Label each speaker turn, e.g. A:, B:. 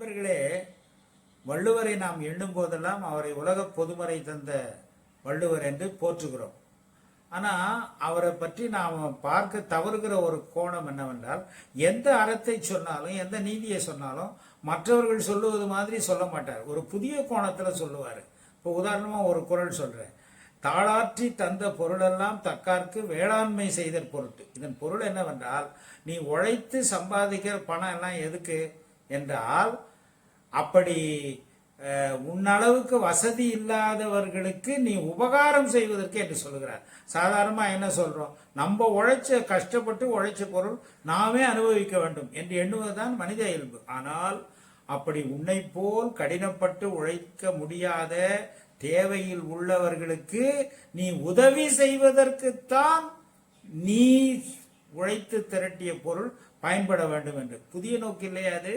A: நண்பர்களே வள்ளுவரை நாம் எண்ணும் போதெல்லாம் அவரை உலக பொதுமறை தந்த வள்ளுவர் என்று போற்றுகிறோம். ஆனால் அவரை பற்றி நாம் பார்க்க தவறுகிற ஒரு கோணம் என்னவென்றால் எந்த அறத்தை சொன்னாலும் எந்த நீதியை சொன்னாலும் மற்றவர்கள் சொல்லுவது மாதிரி சொல்ல மாட்டார். ஒரு புதிய கோணத்தில் சொல்லுவார். இப்போ உதாரணமாக ஒரு குறள் சொல்கிறேன் தாளாற்றி தந்த பொருளெல்லாம் தக்கார்க்கு வேளாண்மை செய்த பொருட்டு. இதன் பொருள் என்னவென்றால் நீ உழைத்து சம்பாதிக்கிற பணம் எல்லாம் எதுக்கு? என்றால் அப்படி உன்னளவுக்கு வசதி இல்லாதவர்களுக்கு நீ உபகாரம் செய்வதற்கு என்று சொல்கிறார் சாதாரணமாக என்ன சொல்கிறோம் நம்ம உழைச்ச கஷ்டப்பட்டு உழைச்ச பொருள் நாமே அனுபவிக்க வேண்டும் என்று எண்ணுவதுதான் மனித இயல்பு. ஆனால் அப்படி உன்னை போல் கடினப்பட்டு உழைக்க முடியாத தேவையில் உள்ளவர்களுக்கு நீ உதவி செய்வதற்குத்தான் நீ உழைத்து திரட்டிய பொருள் பயன்பட வேண்டும் என்று. புதிய நோக்கு இல்லையா அது?